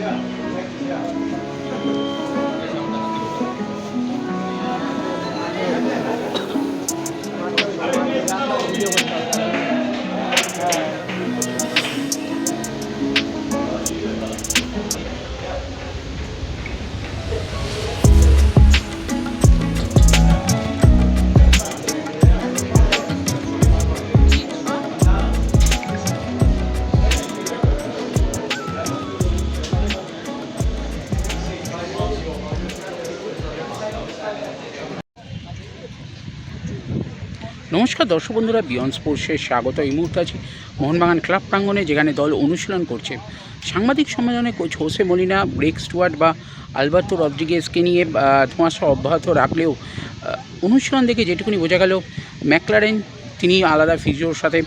Yeah, yeah. নমস্কার দর্শক বন্ধুরা, বিয়ন্ড স্পোর্টসে স্বাগত। এই মুহূর্তে আছি মোহনবাগান ক্লাব প্রাঙ্গনে যেখানে দল অনুশীলন করছে। সাংবাদিক সম্মেলনে coach Jose Molina, Brek Stewart বা আলবার্তো রদ্রিগেজকে নিয়ে ধোঁয়াশা অব্যাহত রাখলেও অনুশীলন দেখে যেটুকুনি বোঝা গেল, ম্যাকলারেন তিনি আলাদা ফিজিওর সাথে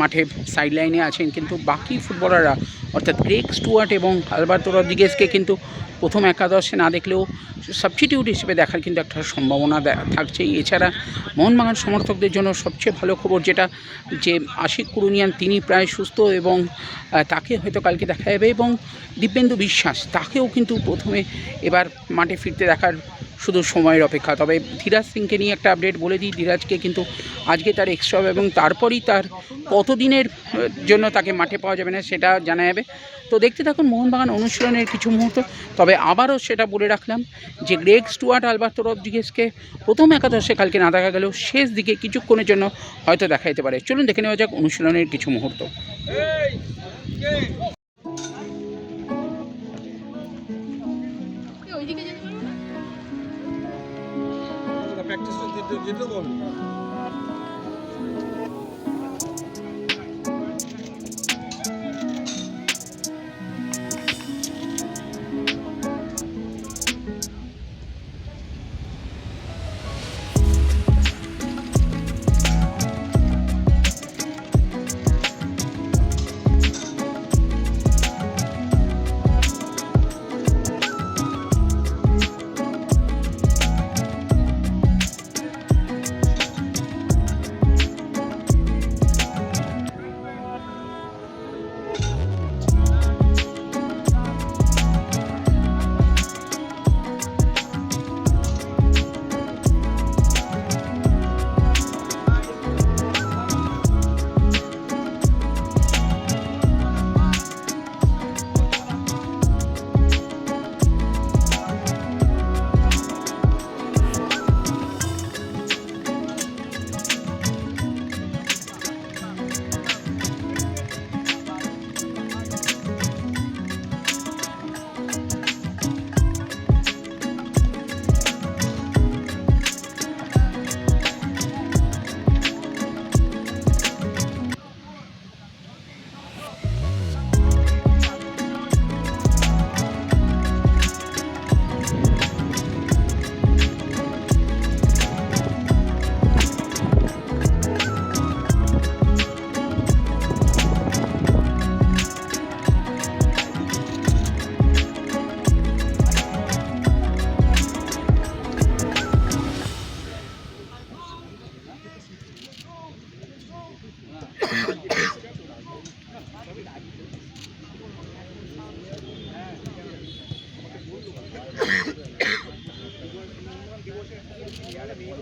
মাঠে সাইড লাইনে আছেন। কিন্তু বাকি ফুটবলাররা অর্থাৎ গ্রেক স্টুয়ার্ট এবং আলবার্তো রদ্রিগেজকে কিন্তু প্রথম একাদশে না দেখলেও সাবস্টিটিউট হিসেবে দেখার কিন্তু একটা সম্ভাবনা থাকছেই। এছাড়া মোহনবাগান সমর্থকদের জন্য সবচেয়ে ভালো খবর যেটা, যে আশিক কুরুনিয়ান তিনি প্রায় সুস্থ এবং তাকে হয়তো কালকে দেখা যাবে এবং দিব্যেন্দু বিশ্বাস, তাকেও কিন্তু প্রথমে এবার মাঠে ফিরতে দেখার শুধু সময়ের অপেক্ষা তবে ধীরাজ সিংকে নিয়ে একটা আপডেট বলে দিই ধীরাজকে কিন্তু আজকে তার এক্সট্রা এবং তারপরই তার কতদিনের জন্য তাকে মাঠে পাওয়া যাবে না সেটা জানা যাবে তো দেখতে থাকুন মোহনবাগান অনুশীলনের কিছু মুহূর্ত তবে আবারও সেটা বলে রাখলাম যে গ্রেগ স্টুয়ার্ট আলবার্তো রদ্রিগেজকে প্রথম একাদশে কালকে না দেখা গেলেও শেষ দিকে কিছুক্ষণের জন্য হয়তো দেখা যেতে পারে চলুন দেখে নেওয়া যাক অনুশীলনের কিছু মুহূর্ত ওইদিকে যেতে পারব না প্র্যাকটিসটা দিতে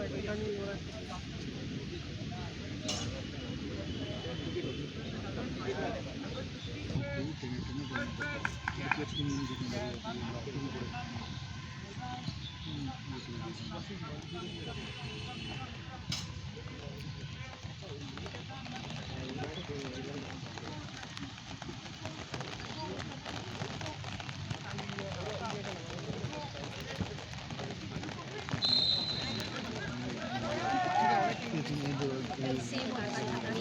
দিতে বল